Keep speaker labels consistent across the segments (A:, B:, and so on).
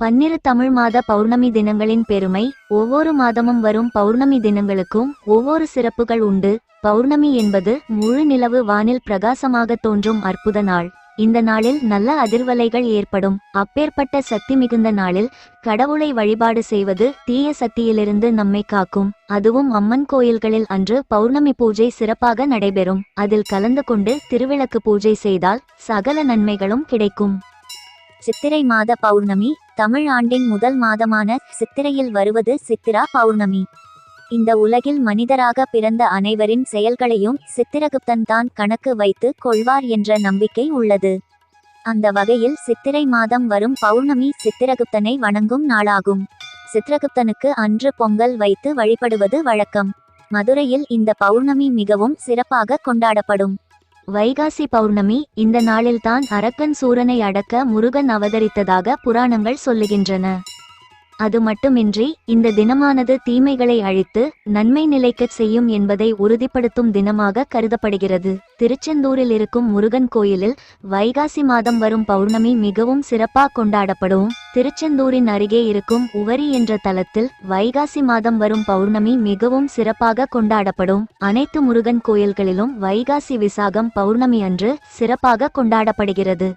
A: பன்னிரு தமிழ் மாத பௌர்ணமி தினங்களின் பெருமை. ஒவ்வொரு மாதமும் வரும் பௌர்ணமி தினங்களுக்கும் ஒவ்வொரு சிறப்புகள் உண்டு. பௌர்ணமி என்பது முழு நிலவு வானில் பிரகாசமாக தோன்றும் அற்புத நாள். இந்த நாளில் நல்ல அதிர்வலைகள் ஏற்படும். அப்பேற்பட்ட சக்தி மிகுந்த நாளில் கடவுளை வழிபாடு செய்வது தீய சக்தியிலிருந்து நம்மை காக்கும். அதுவும் அம்மன் கோயில்களில் அன்று பௌர்ணமி பூஜை சிறப்பாக நடைபெறும். அதில் கலந்து கொண்டு திருவிளக்கு பூஜை செய்தால் சகல நன்மைகளும் கிடைக்கும். சித்திரை மாத பௌர்ணமி தமிழ் ஆண்டின் முதல் மாதமான சித்திரையில் வருவது சித்திரா பௌர்ணமி. இந்த உலகில் மனிதராக பிறந்த அனைவரின் செயல்களையும் சித்திரகுப்தன் தான் கணக்கு வைத்து கொள்வார் என்ற நம்பிக்கை உள்ளது. அந்த வகையில் சித்திரை மாதம் வரும் பௌர்ணமி சித்திரகுப்தனை வணங்கும் நாளாகும். சித்திரகுப்தனுக்கு அன்று பொங்கல் வைத்து வழிபடுவது வழக்கம். மதுரையில் இந்த பௌர்ணமி மிகவும் சிறப்பாக கொண்டாடப்படும். வைகாசி பௌர்ணமி இந்த நாளில்தான் அரக்கன் சூரனை அடக்க முருகன் அவதரித்ததாக புராணங்கள் சொல்லுகின்றன. அது மட்டுமின்றி இந்த தினமானது தீமைகளை அழித்து நன்மை நிலைக்கச் செய்யும் என்பதை உறுதிப்படுத்தும் தினமாக கருதப்படுகிறது. திருச்செந்தூரில் இருக்கும் முருகன் கோயிலில் வைகாசி மாதம் வரும் பௌர்ணமி மிகவும் சிறப்பாக கொண்டாடப்படும். திருச்செந்தூரின் அருகே இருக்கும் உவரி என்ற தலத்தில் வைகாசி மாதம் வரும் பௌர்ணமி மிகவும் சிறப்பாக கொண்டாடப்படும். அனைத்து முருகன் கோயில்களிலும் வைகாசி விசாகம் பௌர்ணமி அன்று சிறப்பாக கொண்டாடப்படுகிறது.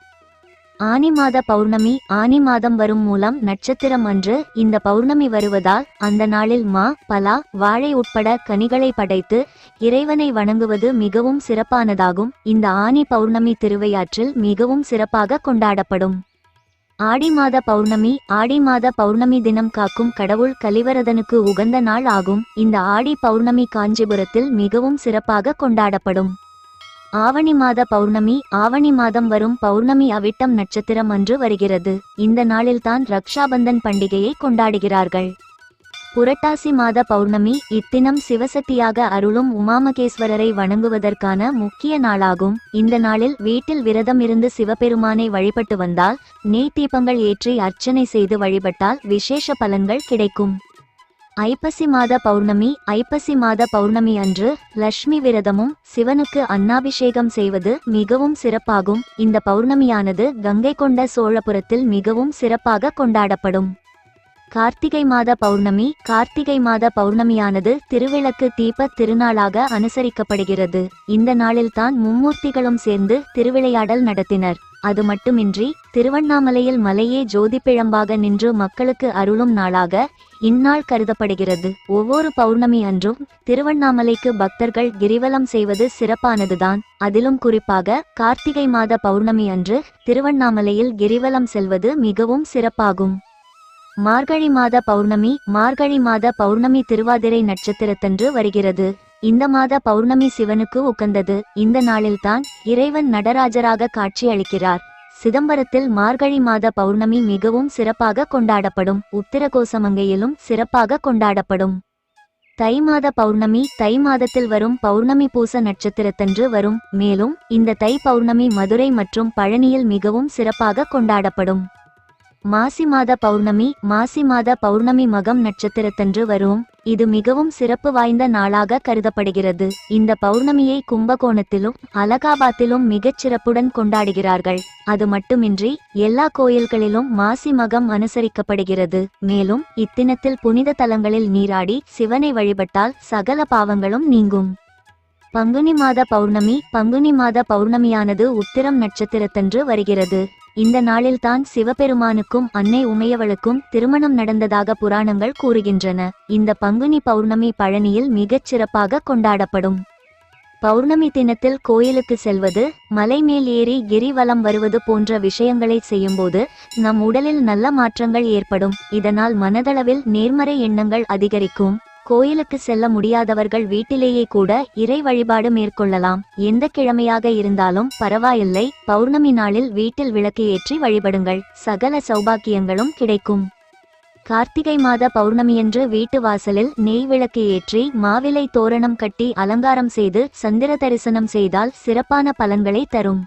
A: ஆனி மாத பௌர்ணமி ஆனி மாதம் வரும் மூலம் நட்சத்திரம் அன்று இந்த பௌர்ணமி வருவதால் அந்த நாளில் மா பலா வாழை உட்பட கனிகளை படைத்து இறைவனை வணங்குவது மிகவும் சிறப்பானதாகும். இந்த ஆனி பௌர்ணமி திருவையாற்றில் மிகவும் சிறப்பாக கொண்டாடப்படும். ஆடி மாத பௌர்ணமி ஆடி மாத பௌர்ணமி தினம் காக்கும் கடவுள் கலிவரதனுக்கு உகந்த நாள் ஆகும். இந்த ஆடி பௌர்ணமி காஞ்சிபுரத்தில் மிகவும் சிறப்பாக கொண்டாடப்படும். ஆவணி மாத பௌர்ணமி ஆவணி மாதம் வரும் பௌர்ணமி அவிட்டம் நட்சத்திரம் அன்று வருகிறது. இந்த நாளில்தான் ரக்ஷாபந்தன் பண்டிகையை கொண்டாடுகிறார்கள். புரட்டாசி மாத பௌர்ணமி இத்தினம் சிவசக்தியாக அருளும் உமாமகேஸ்வரரை வணங்குவதற்கான முக்கிய நாளாகும். இந்த நாளில் வீட்டில் விரதம் இருந்து சிவபெருமானை வழிபட்டு வந்தால் நெய் தீபங்கள் ஏற்றி அர்ச்சனை செய்து வழிபட்டால் விசேஷ பலன்கள் கிடைக்கும். ஐப்பசி மாத பௌர்ணமி ஐப்பசி மாத பௌர்ணமி அன்று லட்சுமி விரதமும் சிவனுக்கு அன்னாபிஷேகம் செய்வது மிகவும் சிறப்பாகும். இந்த பௌர்ணமியானது கங்கை கொண்ட சோழபுரத்தில் மிகவும் சிறப்பாக கொண்டாடப்படும். கார்த்திகை மாத பௌர்ணமி கார்த்திகை மாத பௌர்ணமியானது திருவிளக்கு தீப திருநாளாக அனுசரிக்கப்படுகிறது. இந்த நாளில்தான் மும்மூர்த்திகளும் சேர்ந்து திருவிளையாடல் நடத்தினர். அது மட்டுமின்றி திருவண்ணாமலையில் மலையே ஜோதிப்பிழம்பாக நின்று மக்களுக்கு அருளும் நாளாக இந்நாள் கருதப்படுகிறது. ஒவ்வொரு பௌர்ணமி அன்றும் திருவண்ணாமலைக்கு பக்தர்கள் கிரிவலம் செய்வது சிறப்பானதுதான். அதிலும் குறிப்பாக கார்த்திகை மாத பௌர்ணமி அன்று திருவண்ணாமலையில் கிரிவலம் செல்வது மிகவும் சிறப்பாகும். மார்கழி மாத பௌர்ணமி மார்கழி மாத பௌர்ணமி திருவாதிரை நட்சத்திரத்தன்று வருகிறது. இந்த மாத பௌர்ணமி சிவனுக்கு உகந்தது. இந்த நாளில்தான் இறைவன் நடராஜராக காட்சியளிக்கிறார். சிதம்பரத்தில் மார்கழி மாத பௌர்ணமி மிகவும் சிறப்பாக கொண்டாடப்படும். உத்திரகோசமங்கையிலும் சிறப்பாக கொண்டாடப்படும். தை மாத பௌர்ணமி தை மாதத்தில் வரும் பௌர்ணமி பூச நட்சத்திரத்தன்று வரும். மேலும் இந்த தை பௌர்ணமி மதுரை மற்றும் பழனியில் மிகவும் சிறப்பாக கொண்டாடப்படும். மாசி மாத பௌர்ணமி மாசி மாத பௌர்ணமி மகம் நட்சத்திரத்தன்று வரும். இது மிகவும் சிறப்பு வாய்ந்த நாளாக கருதப்படுகிறது. இந்த பௌர்ணமியை கும்பகோணத்திலும் அலகாபாத்திலும் மிகச் சிறப்புடன் கொண்டாடுகிறார்கள். அது மட்டுமின்றி எல்லா கோயில்களிலும் மாசி மகம் அனுசரிக்கப்படுகிறது. மேலும் இத்தினத்தில் புனித தலங்களில் நீராடி சிவனை வழிபட்டால் சகல பாவங்களும் நீங்கும். பங்குனி மாத பௌர்ணமி பங்குனி மாத பௌர்ணமியானது உத்திரம் நட்சத்திரத்தன்று வருகிறது. இந்த நாளில்தான் சிவபெருமானுக்கும் அன்னை உமையவளுக்கும் திருமணம் நடந்ததாக புராணங்கள் கூறுகின்றன. இந்த பங்குனி பௌர்ணமி பழனியில் மிகச் சிறப்பாக கொண்டாடப்படும். பௌர்ணமி தினத்தில் கோயிலுக்கு செல்வது மலை மேல் ஏறி கிரிவலம் வருவது போன்ற விஷயங்களை செய்யும்போது நம் உடலில் நல்ல மாற்றங்கள் ஏற்படும். இதனால் மனதளவில் நேர்மறை எண்ணங்கள் அதிகரிக்கும். கோயிலுக்கு செல்ல முடியாதவர்கள் வீட்டிலேயே கூட இறை வழிபாடு மேற்கொள்ளலாம். எந்த கிழமையாக இருந்தாலும் பரவாயில்லை. பௌர்ணமி நாளில் வீட்டில் விளக்கு ஏற்றி வழிபடுங்கள். சகல சௌபாக்கியங்களும் கிடைக்கும். கார்த்திகை மாத பௌர்ணமியன்று வீட்டு வாசலில் நெய் விளக்கு ஏற்றி மாவிலை தோரணம் கட்டி அலங்காரம் செய்து சந்திர தரிசனம் செய்தால் சிறப்பான பலன்களை தரும்.